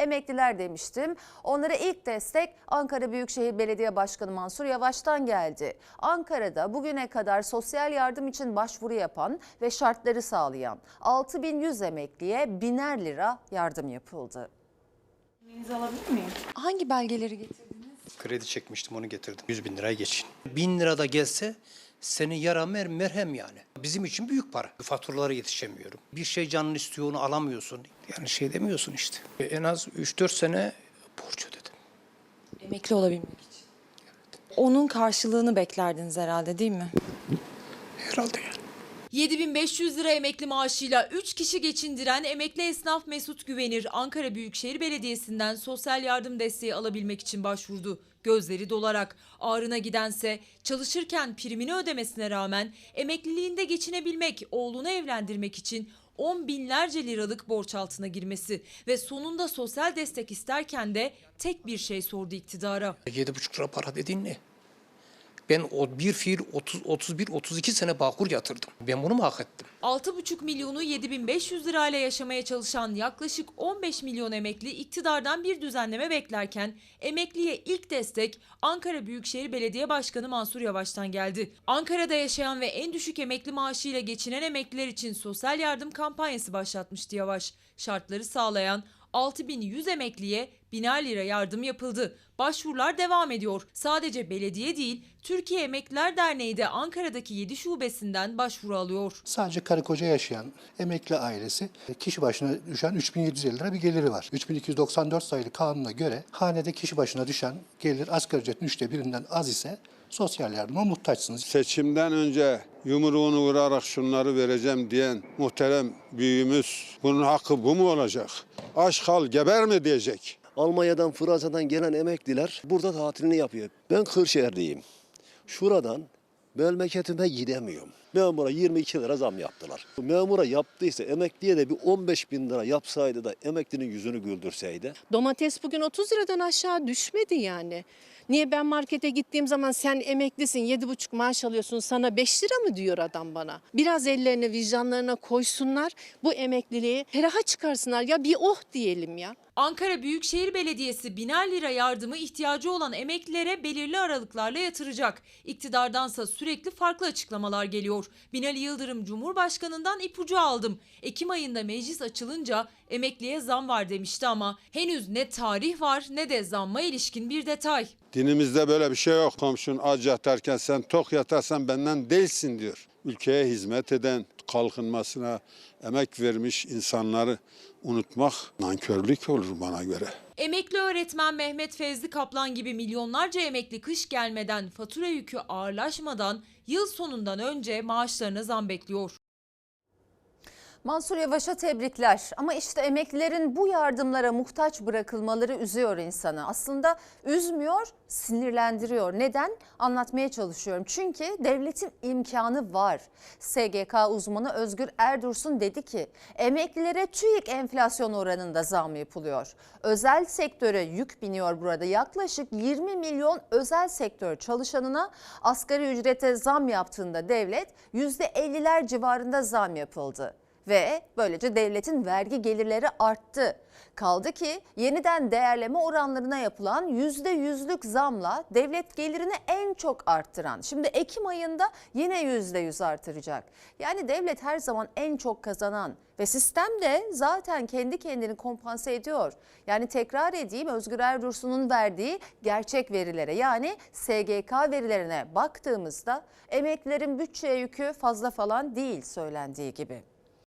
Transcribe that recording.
Emekliler demiştim. Onlara ilk destek Ankara Büyükşehir Belediye Başkanı Mansur Yavaş'tan geldi. Ankara'da bugüne kadar sosyal yardım için başvuru yapan ve şartları sağlayan 6100 emekliye biner lira yardım yapıldı. Elinizi alabilir miyim? Hangi belgeleri getirdiniz? Kredi çekmiştim onu getirdim. 100 bin liraya geçin. Bin lira da gelse seni yara mer merhem yani. Bizim için büyük para. Faturalara yetişemiyorum. Bir şey canın istiyor onu alamıyorsun. Yani şey demiyorsun işte. E, En az 3-4 sene borç ödedim. Emekli olabilmek için. Onun karşılığını beklerdiniz herhalde değil mi? Herhalde yani. 7500 lira emekli maaşıyla 3 kişi geçindiren emekli esnaf Mesut Güvenir Ankara Büyükşehir Belediyesi'nden sosyal yardım desteği alabilmek için başvurdu. Gözleri dolarak ağrına gidense çalışırken primini ödemesine rağmen emekliliğinde geçinebilmek, oğlunu evlendirmek için 10 binlerce liralık borç altına girmesi ve sonunda sosyal destek isterken de tek bir şey sordu iktidara. 7,5 lira para dediğin ne? Ben o bir fiil 30, 31, 32 sene Bağkur yatırdım. Ben bunu mu hak ettim? 6,5 milyonu 7500 lirayla yaşamaya çalışan yaklaşık 15 milyon emekli iktidardan bir düzenleme beklerken emekliye ilk destek Ankara Büyükşehir Belediye Başkanı Mansur Yavaş'tan geldi. Ankara'da yaşayan ve en düşük emekli maaşıyla geçinen emekliler için sosyal yardım kampanyası başlatmıştı Yavaş. Şartları sağlayan 6100 emekliye biner lira yardım yapıldı. Başvurular devam ediyor. Sadece belediye değil, Türkiye Emekliler Derneği de Ankara'daki 7 şubesinden başvuru alıyor. Sadece karı koca yaşayan emekli ailesi kişi başına düşen 3750 lira bir geliri var. 3294 sayılı kanuna göre hanede kişi başına düşen gelir asgari ücretin üçte birinden az ise sosyal yardıma muhtaçsınız. Seçimden önce yumruğunu vurarak şunları vereceğim diyen muhterem büyüğümüz bunun hakkı bu mu olacak? Aşk hal geber mi diyecek? Almanya'dan, Fransa'dan gelen emekliler burada tatilini yapıyor. Ben Kırşehirliyim. Şuradan memleketime gidemiyorum. Memura 22 lira zam yaptılar. Memura yaptıysa emekliye de bir 15 bin lira yapsaydı da emeklinin yüzünü güldürseydi. Domates bugün 30 liradan aşağı düşmedi yani. Niye ben markete gittiğim zaman sen emeklisin 7,5 maaş alıyorsun sana 5 lira mı diyor adam bana. Biraz ellerine vicdanlarına koysunlar bu emekliliği feraha çıkarsınlar ya bir oh diyelim ya. Ankara Büyükşehir Belediyesi biner lira yardımı ihtiyacı olan emeklilere belirli aralıklarla yatıracak. İktidardansa sürekli farklı açıklamalar geliyor. Binali Yıldırım Cumhurbaşkanı'ndan ipucu aldım. Ekim ayında meclis açılınca emekliye zam var demişti ama henüz ne tarih var ne de zamma ilişkin bir detay. Dinimizde böyle bir şey yok. Komşun aç yatarken sen tok yatarsan benden değilsin diyor. Ülkeye hizmet eden, kalkınmasına emek vermiş insanları unutmak nankörlük olur bana göre. Emekli öğretmen Mehmet Fevzi Kaplan gibi milyonlarca emekli kış gelmeden fatura yükü ağırlaşmadan yıl sonundan önce maaşlarına zam bekliyor. Mansur Yavaş'a tebrikler ama işte emeklilerin bu yardımlara muhtaç bırakılmaları üzüyor insanı. Aslında üzmüyor, sinirlendiriyor. Neden? Anlatmaya çalışıyorum. Çünkü devletin imkanı var. SGK uzmanı Özgür Erdursun dedi ki emeklilere TÜİK enflasyon oranında zam yapılıyor. Özel sektöre yük biniyor burada. Yaklaşık 20 milyon özel sektör çalışanına asgari ücrete zam yaptığında devlet %50'ler civarında zam yapıldı ve böylece devletin vergi gelirleri arttı. Kaldı ki yeniden değerleme oranlarına yapılan %100'lük zamla devlet gelirini en çok arttıran. Şimdi Ekim ayında yine %100 artıracak. Yani devlet her zaman en çok kazanan ve sistem de zaten kendi kendini kompanse ediyor. Yani tekrar edeyim Özgür Erdursun'un verdiği gerçek verilere yani SGK verilerine baktığımızda emeklilerin bütçeye yükü fazla falan değil söylendiği gibi.